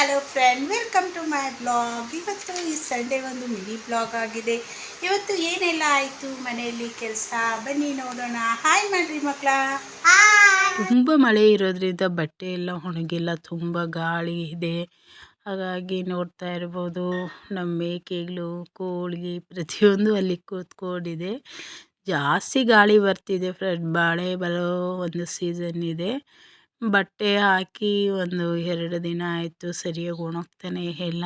Hello friend welcome to my blog ಇವತ್ತು ಈ Sunday ಒಂದು ಮಿನಿ ಬ್ಲಾಗ್ ಆಗಿದೆ. ಇವತ್ತು ಏನೆಲ್ಲ ಆಯಿತು? ಮನೆಯಲ್ಲಿ ಕೆಲಸ? ಬನ್ನಿ ನೋಡೋಣ. ಹಾಯ್ ಮಾಡ್ರಿ ಮಕ್ಕಳ. ತುಂಬ ಮಳೆ ಇರೋದ್ರಿಂದ ಬಟ್ಟೆ ಎಲ್ಲ ಒಣಗಿಲ್ಲ. ತುಂಬ ಗಾಳಿ ಇದೆ. ಹಾಗಾಗಿ ನೋಡ್ತಾ ಇರ್ಬೋದು. ನಮ್ಮ ಮೇಕೆಗಳು ಕೋಳಿಗೆ ಪ್ರತಿಯೊಂದು ಅಲ್ಲಿ ಕೂತ್ಕೊಂಡಿದೆ. ಜಾಸ್ತಿ ಗಾಳಿ ಬರ್ತಿದೆ ಫ್ರೆಂಡ್ ಬಾಳೆ ಬರೋ ಒಂದು ಸೀಸನ್ ಇದೆ. ಬಟ್ಟೆ ಹಾಕಿ ಒಂದು ಎರಡು ದಿನ ಆಯಿತು ಸರಿಯಾಗಿ ಒಣಗ್ತಾನೆ ಇಲ್ಲ.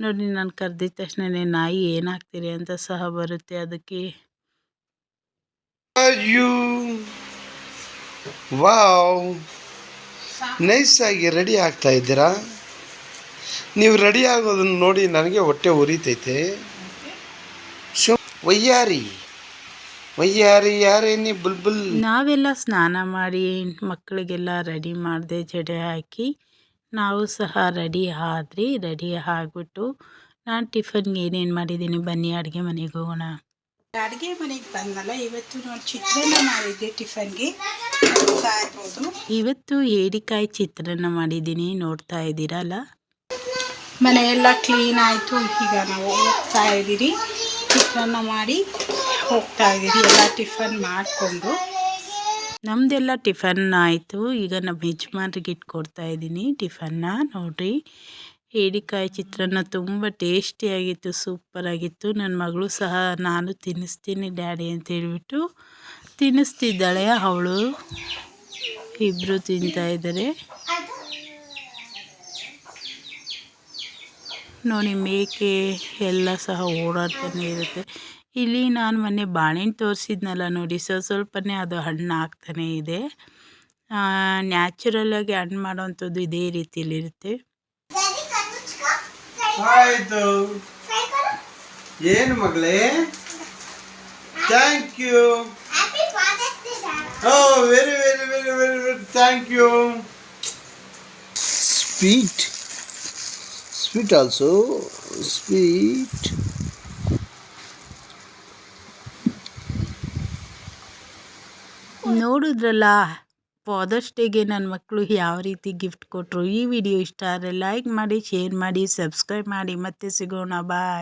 ನೋಡಿ ನಾನು ಕರೆದಿದ್ದ ತಕ್ಷಣನೇ ನಾಯಿ ಏನು ಹಾಕ್ತೀರಿ ಅಂತ ಸಹ ಬರುತ್ತೆ ಅದಕ್ಕೆ. ಅಯ್ಯೋ ವಾವ್ ನೈಸಾಗಿ ಆಗಿ ರೆಡಿ ಆಗ್ತಾ ಇದ್ದೀರಾ? ನೀವು ರೆಡಿ ಆಗೋದನ್ನು ನೋಡಿ ನನಗೆ ಹೊಟ್ಟೆ ಉರಿತೈತೆ. ಶು ವಯ್ಯಾರಿ. ವಯ್ಯಾರಿ ಯಾರೇನಿ ಬುಲ್ಬುಲ್. ನಾವೆಲ್ಲ ಸ್ನಾನ ಮಾಡಿ ಮಕ್ಕಳಿಗೆಲ್ಲ ರೆಡಿ ಮಾಡಿದೆ ಜಡೆ ಹಾಕಿ ನಾವು ಸಹ ರೆಡಿ ಆದ್ರಿ ರೆಡಿ ಆಗಿಬಿಟ್ಟು ನಾನು ಟಿಫನ್ಗೆ ಏನೇನು ಮಾಡಿದ್ದೀನಿ ಬನ್ನಿ ಅಡುಗೆ ಮನೆಗೆ ಹೋಗೋಣ. ಅಡುಗೆ ಮನೆಗೆ ಬಂದಲ್ಲ ಇವತ್ತು ನಾನು ಚಿತ್ರಾನ್ನ ಮಾಡಿದ್ದೆ ಟಿಫನ್ಗೆ. ಇವತ್ತು ಏಡಿಕಾಯಿ ಚಿತ್ರಾನ್ನ ಮಾಡಿದ್ದೀನಿ ನೋಡ್ತಾ ಇದ್ದೀರಲ್ಲ ಮನೆಯೆಲ್ಲ ಕ್ಲೀನ್ ಆಯಿತು ಈಗ ನಾವು ಹೋಗ್ತಾ ಇದ್ದೀರಿ. ಚಿತ್ರಾನ್ನ ಮಾಡಿ ಹೋಗ್ತಾ ಇದ್ದೀವಿ ಎಲ್ಲ ಟಿಫನ್ ಮಾಡಿಕೊಂಡು. ನಮ್ಮದೆಲ್ಲ ಟಿಫನ್ ಆಯಿತು. ಈಗ ನಮ್ಮ ಯಜಮಾನ್ರಿಗೆ ಇಟ್ಕೊಡ್ತಾ ಇದ್ದೀನಿ ಟಿಫನ್ನ. ನೋಡ್ರಿ ಏಡಿಕಾಯಿ ಚಿತ್ರಾನ್ನ ತುಂಬ ಟೇಸ್ಟಿಯಾಗಿತ್ತು ಸೂಪರಾಗಿತ್ತು ನನ್ನ ಮಗಳು ಸಹ ನಾನು ತಿನ್ನಿಸ್ತೀನಿ ಡ್ಯಾಡಿ ಅಂತ ಹೇಳಿಬಿಟ್ಟು ತಿನ್ನಿಸ್ತಿದ್ದಾಳೆ. ಅವಳು ಇಬ್ಬರು ತಿಂತಾ ನೋಡಿ ಮೇಕೆ ಎಲ್ಲ ಸಹ ಓಡಾಡ್ತಾನೆ ಇರುತ್ತೆ. ಇಲ್ಲಿ ನಾನು ಮೊನ್ನೆ ಬಾಳೆಹಣ್ಣು ತೋರಿಸಿದ್ನಲ್ಲ ನೋಡಿ ಸ್ವಲ್ಪ ಸ್ವಲ್ಪನೇ ಅದು ಹಣ್ಣು ಆಗ್ತಾನೆ ಇದೆ. ನ್ಯಾಚುರಲ್ಲಾಗಿ ಹಣ್ಣು ಮಾಡೋವಂಥದ್ದು ಇದೇ ರೀತಿಯಲ್ಲಿರುತ್ತೆ ಆಯ್ತು. ಏನು ಮಗಳೇ? Thank you oh very very very very very thank you sweet sweet also sweet ನೋಡಿದ್ರಲ್ಲ ಫಾದರ್ಸ್ ಡೇಗೆ ನನ್ನ ಮಕ್ಕಳು ಯಾವ ರೀತಿ ಗಿಫ್ಟ್ ಕೊಟ್ಟರು ಈ ವಿಡಿಯೋ ಇಷ್ಟ ಆದರೆ ಲೈಕ್ ಮಾಡಿ ಶೇರ್ ಮಾಡಿ ಸಬ್ಸ್ಕ್ರೈಬ್ ಮಾಡಿ. ಮತ್ತೆ ಸಿಗೋಣ ಬಾಯ್